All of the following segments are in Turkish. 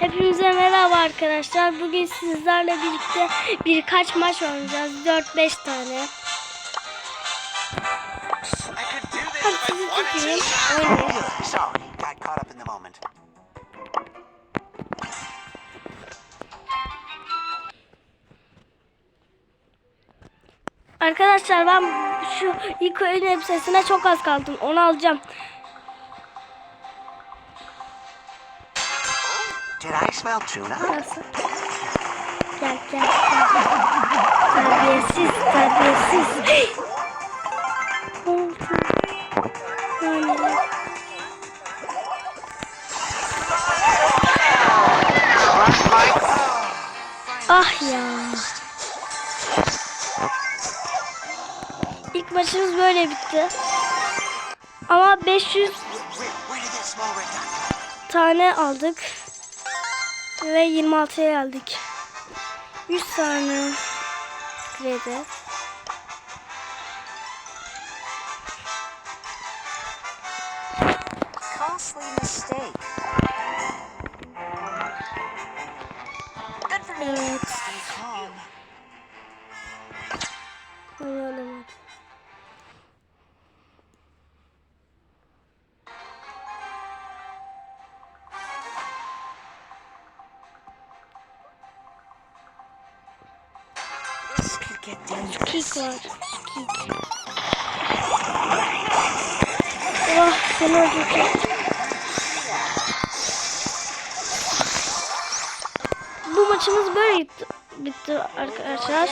Hepinize merhaba arkadaşlar. Bugün sizlerle birlikte birkaç maç oynayacağız. 4-5 tane. Arkadaşlar ben şu ilk oyun elbisesine çok az kaldım. Onu alacağım. Did I smell tuna? Nasıl? Gel gel. gel. Terbiyesiz terbiyesiz. Oldu. Yani. Ah ya. İlk maçımız böyle bitti. Ama 500 Where, where Ve 26'ya geldik. 100 tane kredi. Costly mistake. Evet. Dangerous. Kick var. Kick. Allah seni öldürecek. Bu maçımız böyle bitti, bitti arkadaşlar.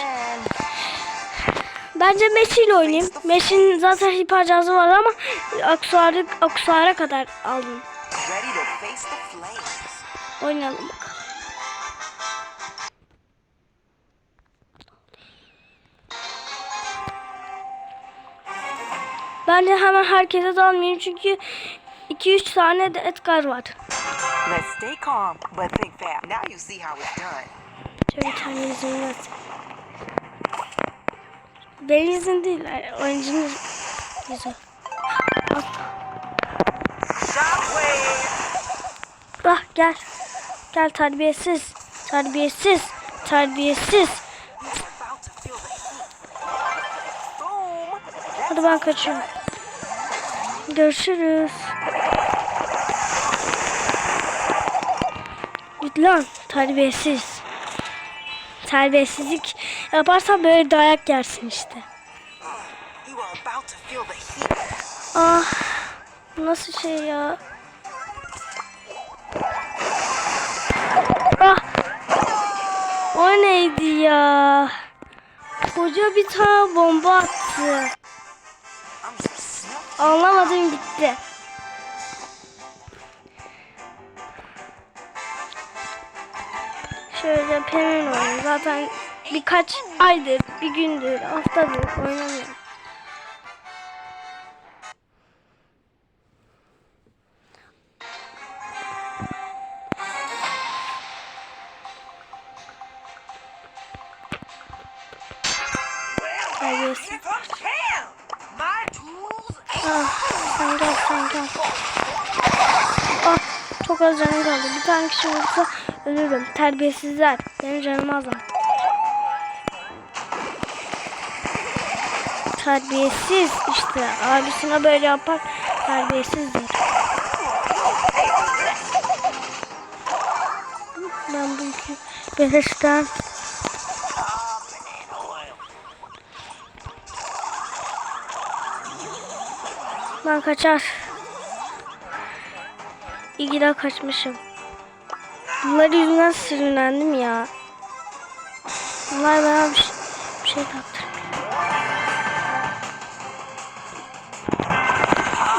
Bence Messi ile oynayayım. Messi'nin zaten hiper cihazı var ama aksuarı, aksuara kadar aldım. Oynayalım bakalım. Ben de hemen herkese dalmayayım çünkü 2-3 tane de Edgar var. let's stay calm, but think fast. Now you see how it's done. Şöyle bir tane yüzümü atayım. Benim yüzüm değil, oyuncunun. Shockwave. Ah gel. Gel terbiyesiz. Terbiyesiz. Terbiyesiz. Hadi ben kaçıyorum. Görüşürüz. Git lan terbiyesiz. Terbiyesizlik yaparsan böyle dayak yersin işte. Ah nasıl şey ya? Ah o neydi ya? Koca bir tane bomba attı. Anlamadım gitti. Şöyle pemin oynuyorum. Zaten birkaç aydır, bir gündür, haftadır oynamıyorum. Terbiyesiz. Sen. Ah, çok az canım kaldı. Bir tane kişi vursa ölürüm. Terbiyesizler. Benim canım az. Terbiyesiz işte. Abisine böyle yapar. Terbiyesizdir. Ben bu iki beleşten Ben kaçar. İyi ki de kaçmışım. Bunlar yüzünden sinirlendim ya. Bunlar bana bir şey, bir şey taktı.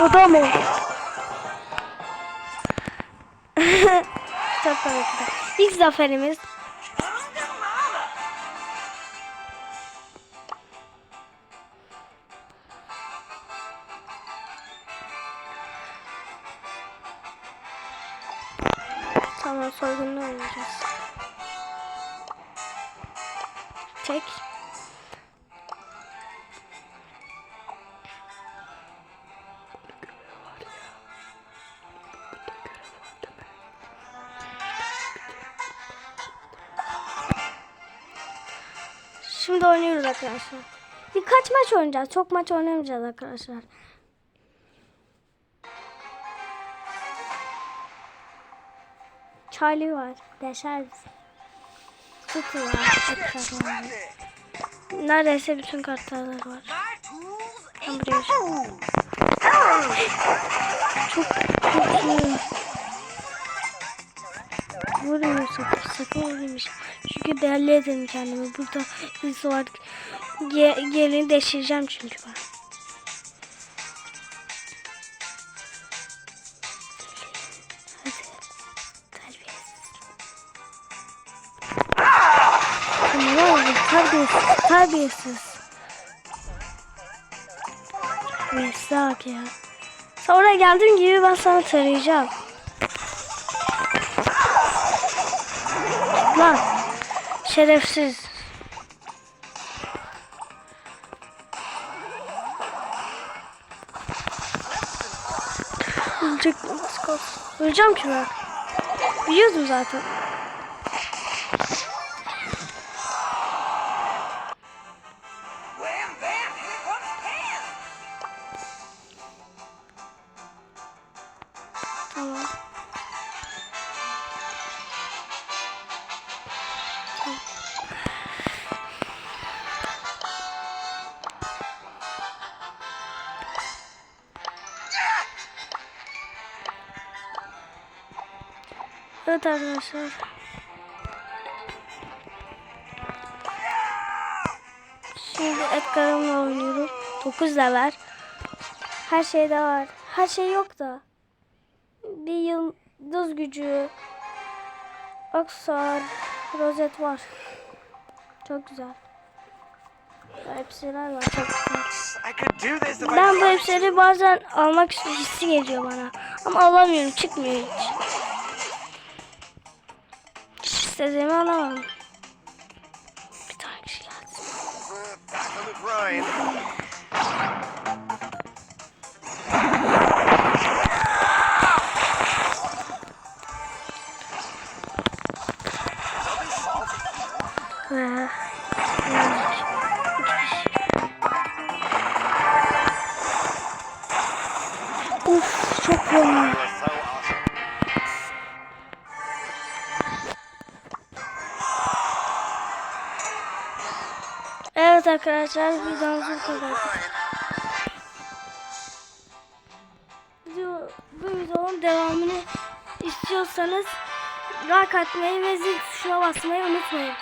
O da mı? Çok komikti. İlk zaferimiz. Sonra soygunla oynayacağız. Tek. Şimdi oynuyoruz arkadaşlar. Birkaç maç oynayacağız. Çok maç oynamayacağız arkadaşlar. Charlie var. Deşer bizi. Tutu var. Var. Neredeyse bütün kartlar var. Ben buraya Çok iyi. Vurmuyor sakın. Sakın vurmuyor. Çünkü belli edelim kendimi. Burada birisi var. Ge gelini deşireceğim çünkü ben. Terbiyesiz. Terbiyesiz. Bak ya. Sonra geldiğim gibi ben sana tarayacağım. Lan. Şerefsiz. Ölecek kalsın. Öleceğim ki ben. Biliyordum zaten. Evet arkadaşlar. Şimdi Edgar'ımla oynuyorum. 9 level. Her şeyde var. Her şey yok da. Bir yıldız gücü. Aksar. Rozet var. Çok güzel. Hepsiler var çok güzel. Ben bu hepsini bazen almak hissi geliyor bana. Ama alamıyorum çıkmıyor hiç. İstediğimi alamam. Bir tane kişi geldi. Arkadaşlar videomuz bu kadar. Video, bu videonun devamını istiyorsanız like atmayı ve zil tuşuna basmayı unutmayın.